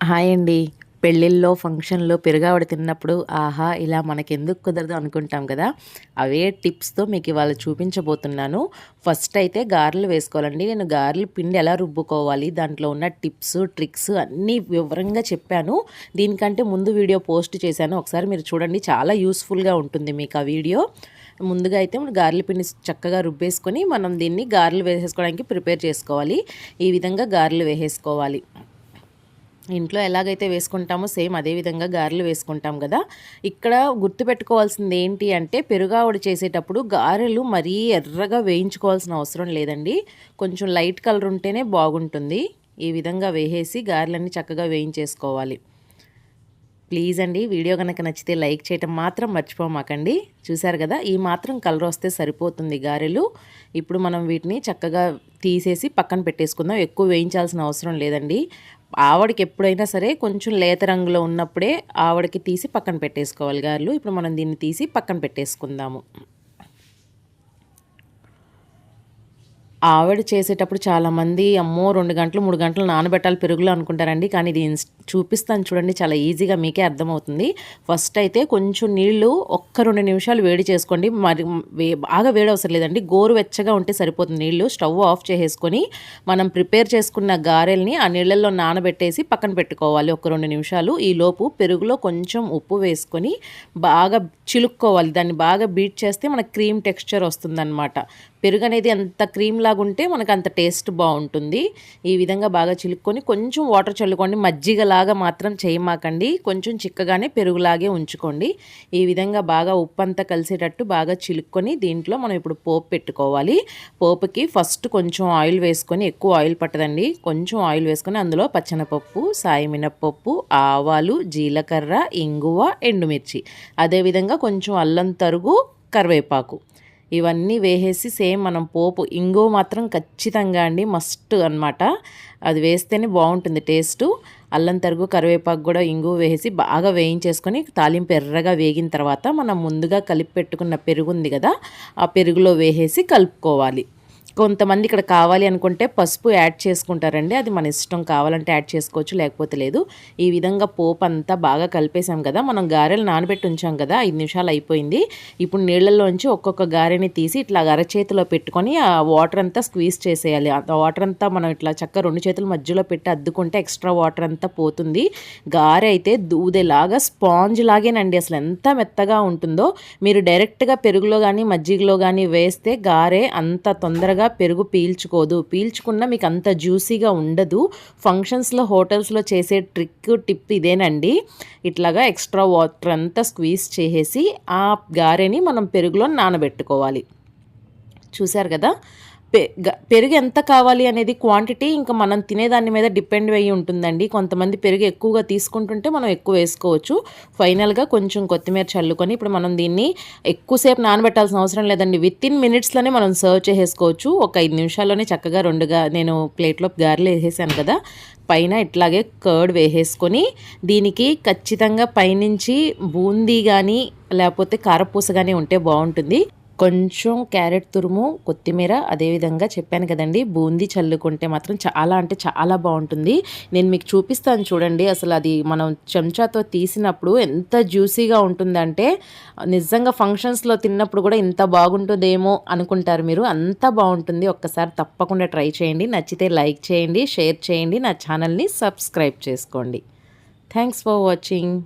Hi అండి. పెళ్ళిళ్ళలో ఫంక్షన్లో పెరుగావిడ తిన్నప్పుడు ఆహా ఇలా మనకెందుకు కుదరదు అనుకుంటాం కదా? అవే టిప్స్తో మీకు ఇవాళ చూపించబోతున్నాను. ఫస్ట్ అయితే గారెలు వేసుకోవాలండి. నేను గారెలు పిండి ఎలా రుబ్బుకోవాలి దాంట్లో ఉన్న టిప్స్ ట్రిక్స్ అన్నీ వివరంగా చెప్పాను. దీనికంటే ముందు వీడియో పోస్ట్ చేశాను. ఒకసారి మీరు చూడండి చాలా యూస్ఫుల్గా ఉంటుంది మీకు ఆ వీడియో. ముందుగా అయితే మనం గారెల పిండి చక్కగా రుబ్బేసుకొని మనం దీన్ని గారెలు వేసేసుకోవడానికి ప్రిపేర్ చేసుకోవాలి. ఈ విధంగా గారెలు వేసేసుకోవాలి. ఇంట్లో ఎలాగైతే వేసుకుంటామో సేమ్ అదే విధంగా గారెలు వేసుకుంటాం కదా. ఇక్కడ గుర్తుపెట్టుకోవాల్సింది ఏంటి అంటే పెరుగావుడు చేసేటప్పుడు గారెలు మరీ ఎర్రగా వేయించుకోవాల్సిన అవసరం లేదండి. కొంచెం లైట్ కలర్ ఉంటేనే బాగుంటుంది. ఈ విధంగా వేసేసి గారెలన్నీ చక్కగా వేయించేసుకోవాలి. ప్లీజ్ అండి వీడియో కనుక నచ్చితే లైక్ చేయటం మాత్రం మర్చిపోమాకండి. చూసారు కదా ఈ మాత్రం కలర్ వస్తే సరిపోతుంది గారెలు. ఇప్పుడు మనం వీటిని చక్కగా తీసేసి పక్కన పెట్టేసుకుందాం. ఎక్కువ వేయించాల్సిన అవసరం లేదండి. ఆవిడకి ఎప్పుడైనా సరే కొంచెం లేత రంగులో ఉన్నప్పుడే ఆవిడకి తీసి పక్కన పెట్టేసుకోవాలి గారెలు. ఇప్పుడు మనం దీన్ని తీసి పక్కన పెట్టేసుకుందాము. ఆవిడ చేసేటప్పుడు చాలామంది అమ్మో రెండు గంటలు మూడు గంటలు నానబెట్టాలి పెరుగులో అనుకుంటారండి. కానీ ఇది చూపిస్తాను చూడండి చాలా ఈజీగా మీకే అర్థమవుతుంది. ఫస్ట్ అయితే కొంచెం నీళ్ళు ఒక్క రెండు నిమిషాలు వేడి చేసుకోండి. మరి బాగా వేడి అవసరం లేదండి. గోరువెచ్చగా ఉంటే సరిపోతుంది నీళ్ళు స్టవ్ ఆఫ్ చేసేసుకొని మనం ప్రిపేర్ చేసుకున్న గారెల్ని ఆ నీళ్ళల్లో నానబెట్టేసి పక్కన పెట్టుకోవాలి ఒక రెండు నిమిషాలు. ఈ లోపు పెరుగులో కొంచెం ఉప్పు వేసుకొని బాగా చిలుక్కోవాలి. దాన్ని బాగా బీట్ చేస్తే మనకు క్రీమ్ టెక్స్చర్ వస్తుందన్నమాట. పెరుగు అనేది ఎంత క్రీమ్లా ఉంటే మనకు అంత టేస్ట్ బాగుంటుంది. ఈ విధంగా బాగా చిలుక్కొని కొంచెం వాటర్ చల్లుకోండి. మజ్జిగలాగా మాత్రం చేయమాకండి. కొంచెం చిక్కగానే పెరుగులాగే ఉంచుకోండి. ఈ విధంగా బాగా ఉప్పు అంతా కలిసేటట్టు బాగా చిలుక్కొని దీంట్లో మనం ఇప్పుడు పోపు పెట్టుకోవాలి. పోపుకి ఫస్ట్ కొంచెం ఆయిల్ వేసుకొని ఎక్కువ ఆయిల్ పట్టదండి. కొంచెం ఆయిల్ వేసుకొని అందులో పచ్చనపప్పు సాయమినపప్పు ఆవాలు జీలకర్ర ఇంగువ ఎండుమిర్చి. అదేవిధంగా కొంచెం అల్లం తరుగు కరివేపాకు. ఇవన్నీ వేసేసి సేమ్ మనం పోపు ఇంగో మాత్రం ఖచ్చితంగా అండి మస్ట్ అనమాట అది వేస్తేనే బాగుంటుంది టేస్టు. అల్లం తరుగు కరివేపాకు కూడా ఇంగు వేసి బాగా వేయించేసుకొని తాలింపు ఎర్రగా వేగిన తర్వాత మనం ముందుగా కలిపి పెట్టుకున్న పెరుగు ఉంది కదా ఆ పెరుగులో వేసేసి కలుపుకోవాలి. కొంతమంది ఇక్కడ కావాలి అనుకుంటే పసుపు యాడ్ చేసుకుంటారండి. అది మన ఇష్టం కావాలంటే యాడ్ చేసుకోవచ్చు లేకపోతే లేదు. ఈ విధంగా పోపు అంతా బాగా కలిపేసాం కదా మనం గారెలు నానబెట్టి ఉంచాం కదా ఐదు నిమిషాలు అయిపోయింది. ఇప్పుడు నీళ్ళల్లోంచి ఒక్కొక్క గారెని తీసి ఇట్లా అరచేతిలో పెట్టుకొని ఆ వాటర్ అంతా స్క్వీజ్ చేసేయాలి. ఆ వాటర్ అంతా మనం ఇట్లా చక్క రెండు చేతుల మధ్యలో పెట్టి అద్దుకుంటే ఎక్స్ట్రా వాటర్ అంతా పోతుంది. గారె అయితే దూదేలాగా స్పాంజ్ లాగేనండి అసలు ఎంత మెత్తగా ఉంటుందో. మీరు డైరెక్ట్గా పెరుగులో కానీ మజ్జిగలో కానీ వేస్తే గారె అంత తొందరగా పెరుగు పీల్చుకోదు. పీల్చుకున్న మీకు అంత జ్యూసీగా ఉండదు. ఫంక్షన్స్లో హోటల్స్లో చేసే ట్రిక్ టిప్ ఇదేనండి. ఇట్లాగా ఎక్స్ట్రా వాటర్ అంతా స్క్వీజ్ చేసేసి ఆ గారెని మనం పెరుగులో నానబెట్టుకోవాలి. చూశారు కదా? పెరుగు ఎంత కావాలి అనేది క్వాంటిటీ ఇంకా మనం తినేదాని మీద డిపెండ్ అయ్యి ఉంటుందండి. కొంతమంది పెరుగు ఎక్కువగా తీసుకుంటుంటే మనం ఎక్కువ వేసుకోవచ్చు. ఫైనల్గా కొంచెం కొత్తిమీర చల్లుకొని ఇప్పుడు మనం దీన్ని ఎక్కువసేపు నానబెట్టాల్సిన అవసరం లేదండి. విత్ ఇన్ మినిట్స్లోనే మనం సర్వ్ చేసేసుకోవచ్చు. ఒక ఐదు నిమిషాల్లోనే చక్కగా రెండుగా నేను ప్లేట్లో గారెలు వేసేసాను కదా. పైన ఇట్లాగే కర్డ్ వేసేసుకొని దీనికి ఖచ్చితంగా పైనుంచి బూందీ కానీ లేకపోతే కారపూస కానీ ఉంటే బాగుంటుంది. కొంచెం క్యారెట్ తురుము కొత్తిమీర అదేవిధంగా చెప్పాను కదండి బూందీ చల్లుకుంటే మాత్రం చాలా అంటే చాలా బాగుంటుంది. నేను మీకు చూపిస్తాను చూడండి అసలు అది మనం చెంచాతో తీసినప్పుడు ఎంత జ్యూసీగా ఉంటుందంటే నిజంగా ఫంక్షన్స్లో తిన్నప్పుడు కూడా ఇంత బాగుంటుందేమో అనుకుంటారు మీరు. అంత బాగుంటుంది. ఒక్కసారి తప్పకుండా ట్రై చేయండి. నచ్చితే లైక్ చేయండి షేర్ చేయండి. నా ఛానల్ని సబ్స్క్రైబ్ చేసుకోండి. Thanks for watching.